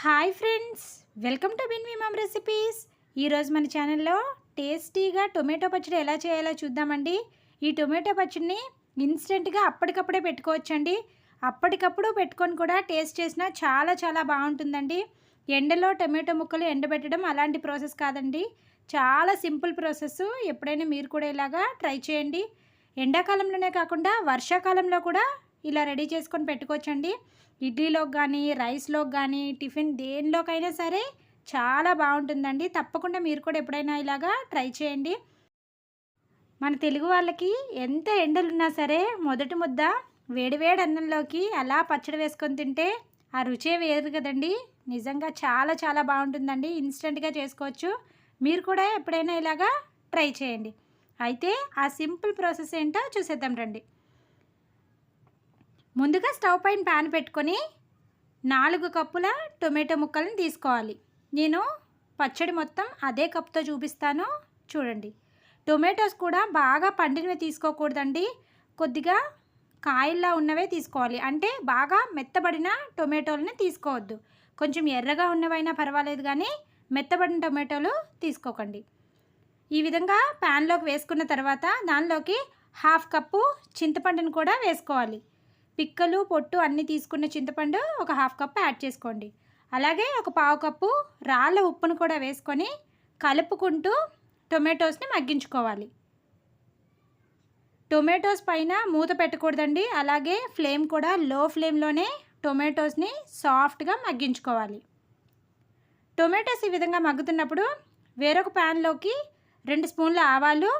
Hi friends welcome to బిన్ విమమ్ recipes. ఈరోజు మన ఛానల్లో టేస్టీగా టొమాటో పచ్చడి ఎలా చేయాలో చూద్దామండి. ఈ టొమాటో పచ్చడిని ఇన్స్టెంట్గా అప్పటికప్పుడే పెట్టుకోవచ్చండి. అప్పటికప్పుడు పెట్టుకొని కూడా టేస్ట్ చేసినా చాలా చాలా బాగుంటుందండి. ఎండలో టొమాటో ముక్కలు ఎండబెట్టడం అలాంటి ప్రాసెస్ కాదండి. చాలా సింపుల్ ప్రాసెస్ ఎప్పుడైనా మీరు కూడా ఇలాగా ట్రై చేయండి. ఎండాకాలంలోనే కాకుండా వర్షాకాలంలో కూడా ఇలా రెడీ చేసుకొని పెట్టుకోవచ్చండి. ఇడ్లీలోకి కానీ రైస్లోకి కానీ టిఫిన్ దేనిలోకైనా సరే చాలా బాగుంటుందండి. తప్పకుండా మీరు కూడా ఎప్పుడైనా ఇలాగా ట్రై చేయండి. మన తెలుగు వాళ్ళకి ఎంత ఎండలున్నా సరే మొదటి ముద్ద వేడివేడి అన్నంలోకి అలా పచ్చడి వేసుకొని తింటే ఆ రుచే వేరు కదండి. నిజంగా చాలా చాలా బాగుంటుందండి. ఇన్స్టెంట్గా చేసుకోవచ్చు. మీరు కూడా ఎప్పుడైనా ఇలాగా ట్రై చేయండి. అయితే ఆ సింపుల్ ప్రాసెస్ ఏంటో చూసేద్దాం రండి. ముందుగా స్టవ్ పైన ప్యాన్ పెట్టుకొని నాలుగు కప్పుల టొమాటో ముక్కలను తీసుకోవాలి. నేను పచ్చడి మొత్తం అదే కప్తో చూపిస్తాను. చూడండి. టొమాటోస్ కూడా బాగా పండినవి తీసుకోకూడదండి. కొద్దిగా కాయల్లా ఉన్నవే తీసుకోవాలి. అంటే బాగా మెత్తబడిన టొమాటోలని తీసుకోవద్దు. కొంచెం ఎర్రగా ఉన్నవైనా పర్వాలేదు కానీ మెత్తబడిన టొమాటోలు తీసుకోకండి. ఈ విధంగా ప్యాన్లోకి వేసుకున్న తర్వాత దానిలోకి హాఫ్ కప్పు చింతపండును కూడా వేసుకోవాలి. పిక్కలు పొట్టు అన్నీ తీసుకున్న చింతపండు ఒక హాఫ్ కప్ యాడ్ చేసుకోండి. అలాగే ఒక పావు కప్పు రాళ్ళ ఉప్పును కూడా వేసుకొని కలుపుకుంటూ టొమాటోస్ని మగ్గించుకోవాలి. టొమాటోస్ పైన మూత పెట్టకూడదండి. అలాగే ఫ్లేమ్ కూడా లో ఫ్లేమ్లోనే టొమాటోస్ని సాఫ్ట్గా మగ్గించుకోవాలి. టొమాటోస్ ఈ విధంగా మగ్గుతున్నప్పుడు వేరొక ప్యాన్లోకి రెండు స్పూన్ల ఆవాలు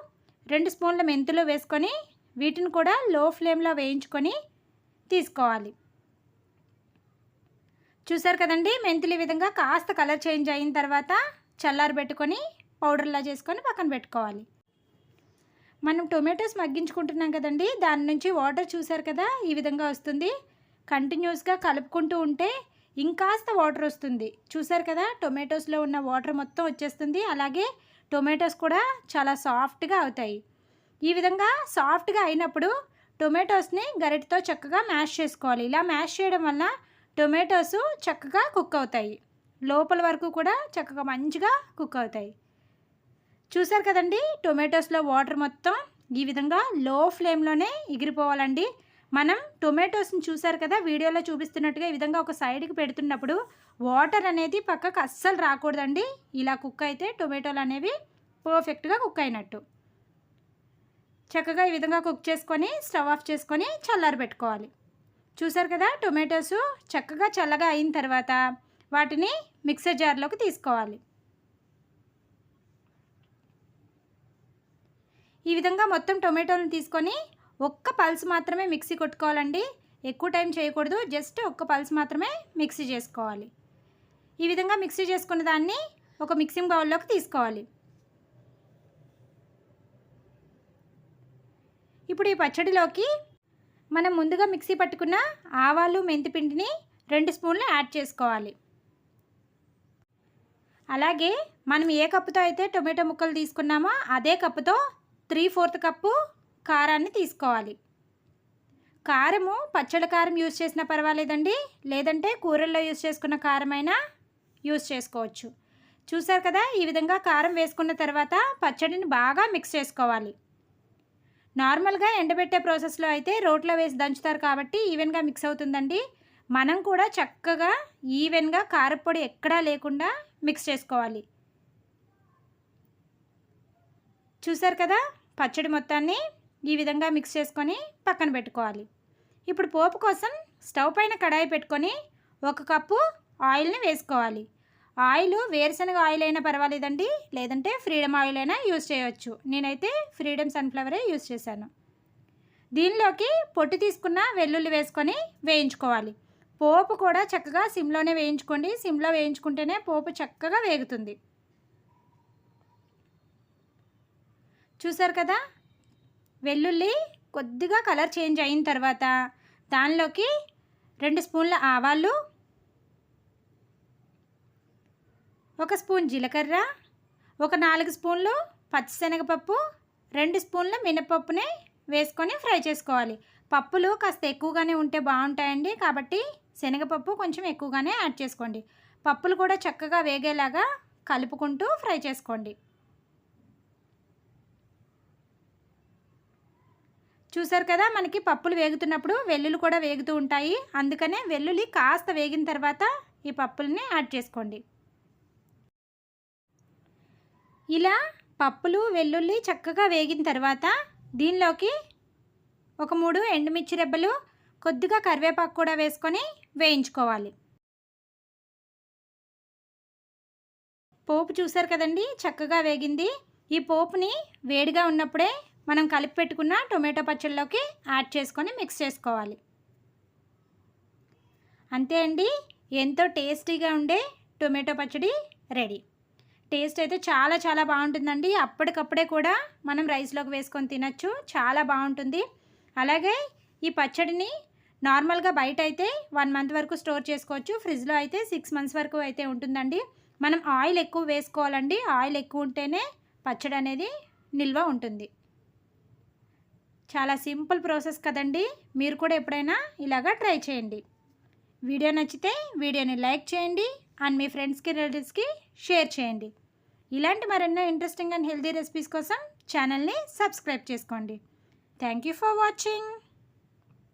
రెండు స్పూన్ల మెంతులు వేసుకొని వీటిని కూడా లో ఫ్లేమ్లో వేయించుకొని తీసుకోవాలి. చూసారు కదండి? మెంతులు ఈ విధంగా కాస్త కలర్ చేంజ్ అయిన తర్వాత చల్లారి పెట్టుకొని పౌడర్లా చేసుకొని పక్కన పెట్టుకోవాలి. మనం టొమాటోస్ మగ్గించుకుంటున్నాం కదండి? దాని నుంచి వాటర్ చూసారు కదా? ఈ విధంగా వస్తుంది. కంటిన్యూస్గా కలుపుకుంటూ ఉంటే ఇంకాస్త వాటర్ వస్తుంది. చూసారు కదా? టొమాటోస్లో ఉన్న వాటర్ మొత్తం వచ్చేస్తుంది. అలాగే టొమాటోస్ కూడా చాలా సాఫ్ట్గా అవుతాయి. ఈ విధంగా సాఫ్ట్గా అయినప్పుడు టొమాటోస్ని గరిటతో చక్కగా మ్యాష్ చేసుకోవాలి. ఇలా మ్యాష్ చేయడం వల్ల టొమాటోస్ చక్కగా కుక్ అవుతాయి. లోపల వరకు కూడా చక్కగా మంచిగా కుక్ అవుతాయి. చూసారు కదండి టొమాటోస్లో వాటర్ మొత్తం ఈ విధంగా లో ఫ్లేమ్లోనే ఎగిరిపోవాలండి. మనం టొమాటోస్ని చూసారు కదా వీడియోలో చూపిస్తున్నట్టుగా ఈ విధంగా ఒక సైడ్కి పెడుతున్నప్పుడు వాటర్ అనేది పక్కకు అస్సలు రాకూడదండి. ఇలా కుక్ అయితే టొమాటోలు అనేవి పర్ఫెక్ట్గా కుక్ అయినట్టు. చక్కగా ఈ విధంగా కుక్ చేసుకొని స్టవ్ ఆఫ్ చేసుకొని చల్లారి పెట్టుకోవాలి. చూసారు కదా టొమాటోస్ చక్కగా చల్లగా అయిన తర్వాత వాటిని మిక్సర్ జార్లోకి తీసుకోవాలి. ఈ విధంగా మొత్తం టొమాటోలను తీసుకొని ఒక్క పల్స్ మాత్రమే మిక్సీ కొట్టుకోవాలండి. ఎక్కువ టైం చేయకూడదు జస్ట్ ఒక్క పల్స్ మాత్రమే మిక్సీ చేసుకోవాలి. ఈ విధంగా మిక్సీ చేసుకున్న దాన్ని ఒక మిక్సింగ్ బౌల్లోకి తీసుకోవాలి. ఇప్పుడు ఈ పచ్చడిలోకి మనం ముందుగా మిక్సీ పట్టుకున్న ఆవాలు మెంతిపిండిని రెండు స్పూన్లు యాడ్ చేసుకోవాలి. అలాగే మనం ఏ కప్పుతో అయితే టొమాటో ముక్కలు తీసుకున్నామో అదే కప్పుతో త్రీ ఫోర్త్ కప్పు కారాన్ని తీసుకోవాలి. కారము పచ్చడి కారం యూజ్ చేసినా పర్వాలేదండి. లేదంటే కూరల్లో యూజ్ చేసుకున్న కారమైనా యూజ్ చేసుకోవచ్చు. చూసారు కదా ఈ విధంగా కారం వేసుకున్న తర్వాత పచ్చడిని బాగా మిక్స్ చేసుకోవాలి. నార్మల్గా ఎండబెట్టే ప్రాసెస్లో అయితే రోట్లో వేసి దంచుతారు కాబట్టి ఈవెన్గా మిక్స్ అవుతుందండి. మనం కూడా చక్కగా ఈవెన్గా కారపొడి ఎక్కడా లేకుండా మిక్స్ చేసుకోవాలి. చూసారు కదా? పచ్చడి మొత్తాన్ని ఈ విధంగా మిక్స్ చేసుకొని పక్కన పెట్టుకోవాలి. ఇప్పుడు పోపు కోసం స్టవ్ పైన కడాయి పెట్టుకొని ఒక కప్పు ఆయిల్ని వేసుకోవాలి. ఆయిల్ వేరుశనగ ఆయిల్ అయినా పర్వాలేదండి. లేదంటే ఫ్రీడమ్ ఆయిల్ అయినా యూజ్ చేయవచ్చు నేనైతే ఫ్రీడమ్ సన్ఫ్లవరే యూజ్ చేశాను. దీనిలోకి పొట్టు తీసుకున్న వెల్లుల్లి వేసుకొని వేయించుకోవాలి. పోపు కూడా చక్కగా సిమ్లోనే వేయించుకోండి. సిమ్లో వేయించుకుంటేనే పోపు చక్కగా వేగుతుంది. చూసారు కదా? వెల్లుల్లి కొద్దిగా కలర్ చేంజ్ అయిన తర్వాత దానిలోకి రెండు స్పూన్ల ఆవాలు ఒక స్పూన్ జీలకర్ర ఒక నాలుగు స్పూన్లు పచ్చిశనగపప్పు రెండు స్పూన్ల మినపప్పుని వేసుకొని ఫ్రై చేసుకోవాలి. పప్పులు కాస్త ఎక్కువగానే ఉంటే బాగుంటాయండి కాబట్టి శనగపప్పు కొంచెం ఎక్కువగానే యాడ్ చేసుకోండి. పప్పులు కూడా చక్కగా వేగేలాగా కలుపుకుంటూ ఫ్రై చేసుకోండి. చూసారు కదా మనకి పప్పులు వేగుతున్నప్పుడు వెల్లుల్లి కూడా వేగుతూ ఉంటాయి. అందుకనే వెల్లుల్లి కాస్త వేగిన తర్వాత ఈ పప్పుల్ని యాడ్ చేసుకోండి. ఇలా పప్పులు వెల్లుల్లి చక్కగా వేగిన తర్వాత దీనిలోకి ఒక మూడు ఎండుమిర్చి రెబ్బలు కొద్దిగా కరివేపాకు కూడా వేసుకొని వేయించుకోవాలి. పోపు చూసారు కదండి? చక్కగా వేగింది. ఈ పోపుని వేడిగా ఉన్నప్పుడే మనం కలిపి పెట్టుకున్న టొమాటో పచ్చళ్ళలోకి యాడ్ చేసుకొని మిక్స్ చేసుకోవాలి. అంతే అండి. ఎంతో టేస్టీగా ఉండే టొమాటో పచ్చడి రెడీ. టేస్ట్ అయితే చాలా చాలా బాగుంటుందండి. అప్పటికప్పుడే కూడా మనం రైస్లోకి వేసుకొని తినచ్చు. చాలా బాగుంటుంది. అలాగే ఈ పచ్చడిని నార్మల్గా బయట అయితే వన్ మంత్ వరకు స్టోర్ చేసుకోవచ్చు. ఫ్రిడ్జ్లో అయితే సిక్స్ మంత్స్ వరకు అయితే ఉంటుందండి. మనం ఆయిల్ ఎక్కువ వేసుకోవాలండి. ఆయిల్ ఎక్కువ ఉంటేనే పచ్చడి అనేది నిల్వ ఉంటుంది. చాలా సింపుల్ ప్రాసెస్ కదండి. మీరు కూడా ఎప్పుడైనా ఇలాగా ట్రై చేయండి. వీడియో నచ్చితే వీడియోని లైక్ చేయండి అండ్ మీ ఫ్రెండ్స్కి రిలేటివ్స్కి షేర్ చేయండి. ఇలాంటి మరెన్నో ఇంట్రెస్టింగ్ అండ్ హెల్తీ రెసిపీస్ కోసం ఛానల్ని సబ్స్క్రైబ్ చేసుకోండి. Thank you for watching.